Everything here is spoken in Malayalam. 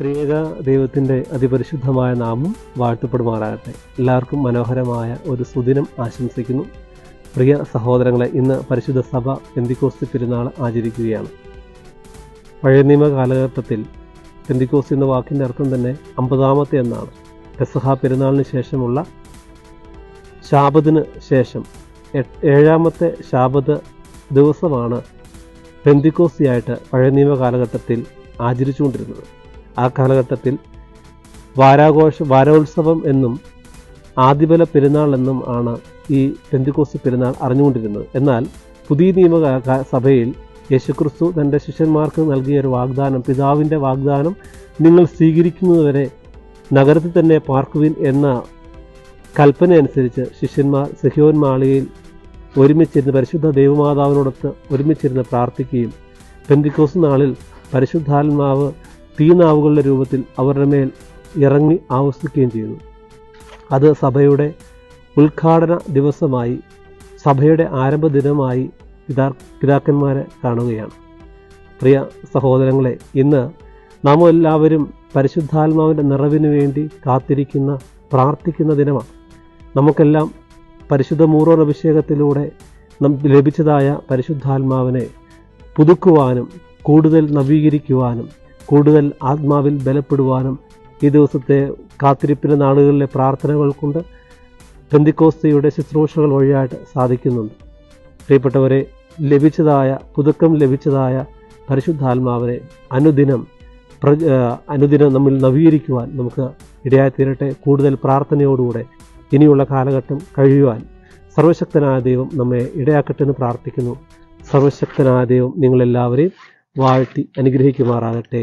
ത്രിയേക ദൈവത്തിന്റെ അതിപരിശുദ്ധമായ നാമം വാഴ്ത്തപ്പെടുമാറാകട്ടെ. എല്ലാവർക്കും മനോഹരമായ ഒരു സുദിനം ആശംസിക്കുന്നു. പ്രിയ സഹോദരങ്ങളെ ഇന്ന് പരിശുദ്ധ സഭ പെന്തിക്കോസ്തി പെരുന്നാൾ ആചരിക്കുകയാണ്. പഴയ നിയമ കാലഘട്ടത്തിൽ പെന്തിക്കോസ്തി എന്ന വാക്കിന്റെ അർത്ഥം തന്നെ അമ്പതാമത്തെ എന്നാണ്. പെസഹ പെരുന്നാളിന് ശേഷമുള്ള ശാപത്തിന് ശേഷം ഏഴാമത്തെ ശാപത് ദിവസമാണ് പെന്തിക്കോസ്തിയായിട്ട് പഴയ നിയമ കാലഘട്ടത്തിൽ ആചരിച്ചുകൊണ്ടിരുന്നത്. ആ കാലഘട്ടത്തിൽ വാരാഘോഷ വാരോത്സവം എന്നും ആദിബല പെരുന്നാൾ എന്നും ആണ് ഈ പെന്തിക്കോസ്തി പെരുന്നാൾ അറിഞ്ഞുകൊണ്ടിരുന്നത്. എന്നാൽ പുതിയ നിയമ സഭയിൽ യേശുക്രിസ്തു തന്റെ ശിഷ്യന്മാർക്ക് നൽകിയ ഒരു വാഗ്ദാനം പിതാവിന്റെ വാഗ്ദാനം നിങ്ങൾ സ്വീകരിക്കുന്നതുവരെ നഗരത്തിൽ തന്നെ പാർക്കുവിൻ എന്ന കൽപ്പന അനുസരിച്ച് ശിഷ്യന്മാർ സഹ്യോൻ മാളികയിൽ ഒരുമിച്ചിരുന്ന് പരിശുദ്ധ ദൈവമാതാവിനോടൊത്ത് ഒരുമിച്ചിരുന്ന് പ്രാർത്ഥിക്കുകയും പെന്തിക്കോസ് നാളിൽ പരിശുദ്ധാത്മാവ് തീനാവുകളുടെ രൂപത്തിൽ അവരുടെ മേൽ ഇറങ്ങി ആവസിക്കുകയും ചെയ്തു അത് സഭയുടെ ഉദ്ഘാടന ദിവസമായി സഭയുടെ ആരംഭ ദിനമായി പിതാ പിതാക്കന്മാരെ കാണുകയാണ്. പ്രിയ സഹോദരങ്ങളെ ഇന്ന് നാം എല്ലാവരും പരിശുദ്ധാത്മാവിന്റെ നിറവിന് വേണ്ടി കാത്തിരിക്കുന്ന പ്രാർത്ഥിക്കുന്ന ദിനമാണ്. നമുക്കെല്ലാം പരിശുദ്ധ മൂറോൻ അഭിഷേകത്തിലൂടെ ലഭിച്ചതായ പരിശുദ്ധാത്മാവിനെ പുതുക്കുവാനും കൂടുതൽ നവീകരിക്കുവാനും കൂടുതൽ ആത്മാവിൽ ബലപ്പെടുവാനും ഈ ദിവസത്തെ കാത്തിരിപ്പിന്റെ നാളുകളിലെ പ്രാർത്ഥനകൾ കൊണ്ട് ബന്ധിക്കോസ്തയുടെ ശുശ്രൂഷകൾ വഴിയായിട്ട് സാധിക്കുന്നുണ്ട്. പ്രിയപ്പെട്ടവരെ ലഭിച്ചതായ പുതുക്കം ലഭിച്ചതായ പരിശുദ്ധാത്മാവിനെ അനുദിനം പ്ര അനുദിനം നമ്മിൽ നവീകരിക്കുവാൻ നമുക്ക് ഇടയായിത്തീരട്ടെ. കൂടുതൽ പ്രാർത്ഥനയോടുകൂടെ ഇനിയുള്ള കാലഘട്ടം കഴിയുവാൻ സർവശക്തനായ ദൈവം നമ്മെ ഇടയാക്കട്ടെ എന്ന് പ്രാർത്ഥിക്കുന്നു. സർവശക്തനായ ദൈവം നിങ്ങളെല്ലാവരെയും വാഴ്ത്തി അനുഗ്രഹിക്കുമാറാകട്ടെ.